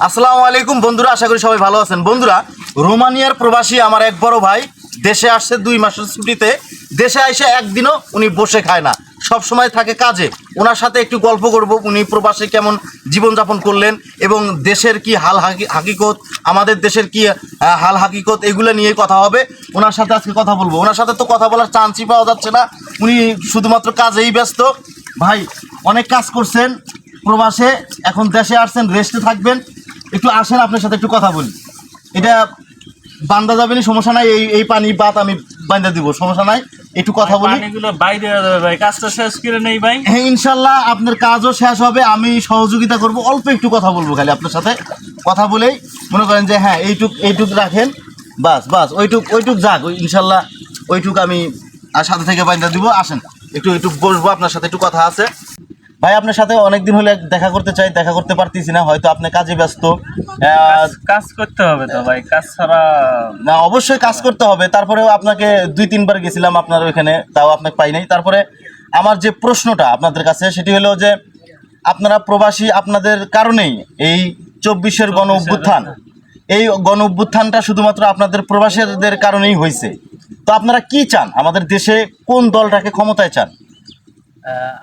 আসসালামু আলাইকুম বন্ধুরা, আশা করি সবাই ভালো আছেন। বন্ধুরা, রোমানিয়ার প্রবাসী আমার এক বড় ভাই দেশে আসছে দুই মাসের ছুটিতে। দেশে এসে একদিনও উনি বসে খায় না। সব সময় থাকে কাজে। ওনার সাথে একটু গল্প করব, উনি প্রবাসে কেমন জীবনযাপন করলেন এবং দেশের কি হাল হাকি- হাকিকত, আমাদের দেশের কি হাল হাকিকত, এগুলো নিয়ে কথা হবে। ওনার সাথে আজকে কথা বলব। ওনার সাথে তো কথা বলার চান্সই পাওয়া যাচ্ছে না। উনি শুধুমাত্র কাজেই ব্যস্ত। ভাই, অনেক কাজ করছেন প্রবাসে। এখন দেশে আসছেন রেস্টে থাকবেন। একটু আসেন আপনার সাথে একটু কথা বলি। এটা বান্দা যাবে না সমস্যা নাই এই এই পানি বাত আমি বান্দা দিব সমস্যা নাই একটু কথা বলি। বাইরে ভাই কাজটা শেষ করে নেই ভাই। হ্যাঁ ইনশাল্লাহ আপনার কাজও শেষ হবে আমি সহযোগিতা করব অল্প একটু কথা বলব খালি আপনার সাথে। কথা বলেই মনে করেন যে হ্যাঁ এইটুক এইটুক রাখেন বাস বাস ওইটুক ওইটুক যাক ওই ইনশাল্লাহ ওইটুক আমি আর সাথে থেকে বাইন্দা দিব আসেন। একটু একটু বসবো আপনার সাথে একটু কথা আছে। ভাই আপনার সাথে অনেকদিন হলে দেখা করতে চাই দেখা করতে পারতেছি না হয়তো আপনি কাজে ব্যস্ত। কাজ- করতে হবে তো ভাই কাজ ছাড়া না অবশ্যই কাজ করতে হবে। তারপরেও আপনাকে দুই তিনবার গেছিলাম আপনার ওইখানে তাও আপনাকে পাই নাই। তারপরে আমার যে প্রশ্নটা আপনাদের কাছে সেটি হলো যে আপনারা প্রবাসী আপনাদের কারণেই এই চব্বিশের গণ অভ্যুত্থান। এই গণ অভ্যুত্থানটা শুধুমাত্র আপনাদের প্রবাসীদের কারণেই হয়েছে। তো আপনারা কি চান? আমাদের দেশে কোন দলটাকে ক্ষমতায় চান?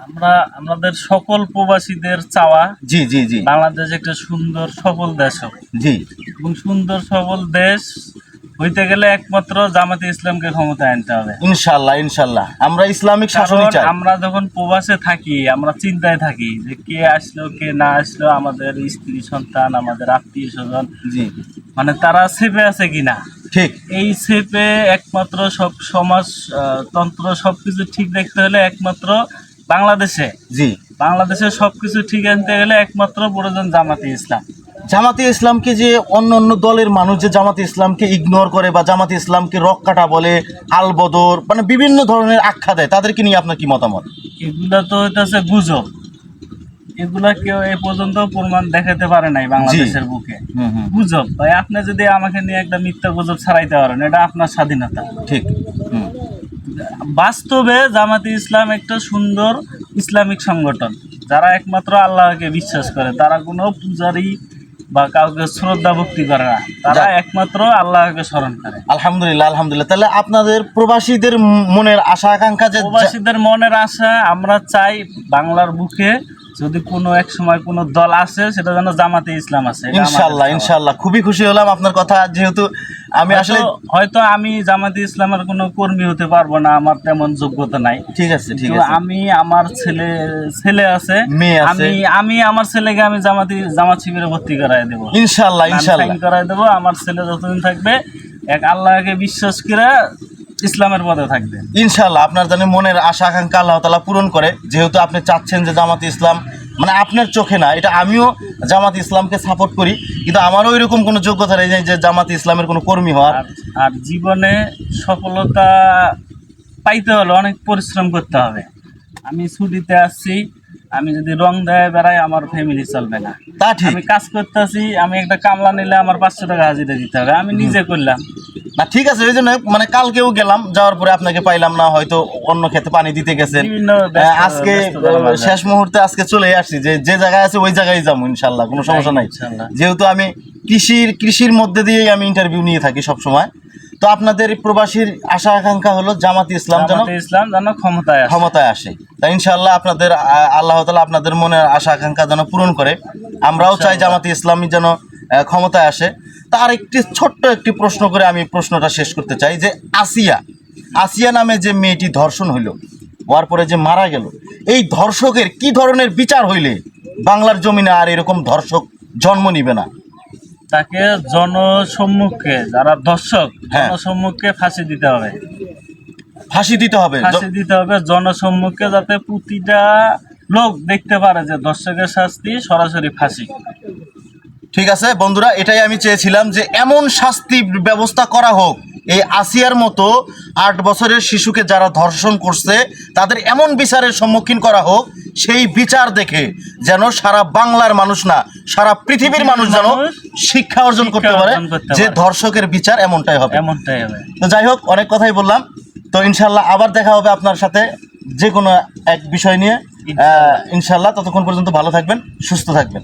আমরা আমাদের সকল প্রবাসীদের চাওয়া জি জি জি। বাংলাদেশ একটা সুন্দর সফল দেশ জি। এবং সুন্দর সফল দেশ হইতে গেলে একমাত্র জামাতে ইসলামকে ক্ষমতায় আনতে হবে। ইনশাল্লাহ ইনশাল্লাহ। আমরা ইসলামিক কারণ চাই। আমরা যখন প্রবাসে থাকি আমরা চিন্তায় থাকি যে কে আসলো কে না আসলো আমাদের স্ত্রী সন্তান আমাদের আত্মীয় স্বজন। জি। মানে তারা সেফে আছে কিনা? ঠিক। এই সেপে একমাত্র সব সমাজ তন্ত্র সবকিছু ঠিক দেখতে হলে একমাত্র বাংলাদেশে? জি। বাংলাদেশে সবকিছু ঠিক আনতে গেলে একমাত্র প্রয়োজন জামাতে ইসলাম। জামাতে ইসলামকে যে অন্য অন্য দলের মানুষ যে জামাতে ইসলামকে ইগনোর করে বা জামাতে ইসলামকে রক্কাটা বলে আলবদর মানে বিভিন্ন ধরনের আখ্যা দেয় তাদেরকে নিয়ে আপনার কি মতামত? এগুলা তো হইতেছে গুজব। এগুলা কেউ এ পর্যন্ত প্রমাণ দেখাতে পারে নাই বাংলাদেশের বুকে। গুজব। ভাই আপনি যদি আমাকে নিয়ে একটা মিথ্যা গুজব ছাড়াইতে পারেন এটা আপনার স্বাধীনতা। ঠিক। হুম। বাস্তবে জামাতে ইসলাম একটা সুন্দর ইসলামিক সংগঠন। যারা একমাত্র আল্লাহকে বিশ্বাস করে তারা কোনো পূজারি বা কাউকে শ্রদ্ধা ভক্তি করে না। তারা একমাত্র আল্লাহকে স্মরণ করে। আলহামদুলিল্লাহ আলহামদুলিল্লাহ। তাহলে আপনাদের প্রবাসীদের মনের আশা আকাঙ্ক্ষা যে প্রবাসীদের মনের আশা আমরা চাই বাংলার বুকে যদি কোনো এক সময় কোনো দল আসে সেটা যেন জামাতে ইসলাম আছে। ইনশাল্লাহ ইনশাল্লাহ। খুবই খুশি হলাম আপনার কথা যেহেতু আমি আসলে হয়তো- আমি জামাতে ইসলামের কোনো কর্মী হতে পারব না আমার তেমন যোগ্যতা নাই। ঠিক আছে ঠিক আছে। আমি আমার ছেলে ছেলে আছে। মেয়ে আছে। আমি আমি আমার ছেলেকে আমি জামাতি জামাত শিবিরে ভর্তি করাই দেবো। ইনশাল্লাহ ইনশাল্লাহ। করাই দেবো আমার ছেলে যতদিন থাকবে এক আল্লাহকে বিশ্বাস করে ইসলামের পথে থাকবে। ইনশাল্লাহ আপনার জানি মনের আশা আকাঙ্ক্ষা আল্লাহ তালা পূরণ করে যেহেতু আপনি চাচ্ছেন যে জামাত ইসলাম মানে আপনার চোখে না এটা আমিও জামাত ইসলামকে সাপোর্ট করি কিন্তু আমারও এরকম কোনো যোগ্যতা নেই যে জামাত ইসলামের কোনো কর্মী হওয়ার। আর জীবনে সফলতা পাইতে হলে অনেক পরিশ্রম করতে হবে। আমি ছুটিতে আসছি আমি যদি রং দেয় বেড়াই আমার ফ্যামিলি চলবে না। তা ঠিক। আমি কাজ করতেছি আমি একটা কামলা নিলে আমার পাঁচশো টাকা হাজিরা দিতে হবে। আমি নিজে করলাম। না ঠিক আছে ওই জন্য মানে কালকেও গেলাম যাওয়ার পরে আপনাকে পাইলাম না হয়তো অন্য ক্ষেতে পানি দিতে গেছেন। আজকে। শেষ মুহূর্তে আজকে চলে আসছি যে যে জায়গায় আছে ওই জায়গায় যাব ইনশাল্লাহ কোনো সমস্যা নাই। যেহেতু আমি কৃষির কৃষির মধ্যে দিয়েই আমি ইন্টারভিউ নিয়ে থাকি সব সময় তো আপনাদের প্রবাসীর আশা আকাঙ্ক্ষা হলো জামাত ইসলাম যেন ইসলাম যেন ক্ষমতায় ক্ষমতায় আসে। তাই ইনশাআল্লাহ আপনাদের আল্লাহ তালা আপনাদের মনের আশা আকাঙ্ক্ষা যেন পূরণ করে। আমরাও চাই জামাতি ইসলামী যেন ক্ষমতায় আসে। তার একটি ছোট্ট একটি প্রশ্ন করে আমি প্রশ্নটা শেষ করতে চাই যে আসিয়া আসিয়া নামে যে মেয়েটি ধর্ষণ হইল হওয়ার পরে যে মারা গেল এই ধর্ষকের কি ধরনের বিচার হইলে বাংলার জমিনে আর এরকম ধর্ষক জন্ম নিবে না? তাকে জনসম্মুখে যারা দর্শক হ্যাঁ। জনসম্মুখে ফাঁসি দিতে হবে। ফাঁসি দিতে হবে। ফাঁসি দিতে হবে জনসম্মুখে যাতে প্রতিটা লোক দেখতে পারে যে দর্শকের শাস্তি সরাসরি ফাঁসি। ঠিক আছে বন্ধুরা এটাই আমি চেয়েছিলাম যে এমন শাস্তি ব্যবস্থা করা হোক। এই আসিয়ার মতো আট বছরের শিশুকে যারা ধর্ষণ করছে তাদের এমন বিচারের সম্মুখীন করা হোক সেই বিচার দেখে যেন সারা বাংলার মানুষ না সারা পৃথিবীর মানুষ যেন মানুষ শিক্ষা অর্জন করতে পারে যে ধর্ষকের বিচার এমনটাই হবে। এমনটাই হবে। তো যাই হোক অনেক কথাই বললাম। তো ইনশাল্লাহ আবার দেখা হবে আপনার সাথে যে কোনো এক বিষয় নিয়ে। আহ, ইনশাল্লাহ ততক্ষণ পর্যন্ত ভালো থাকবেন সুস্থ থাকবেন।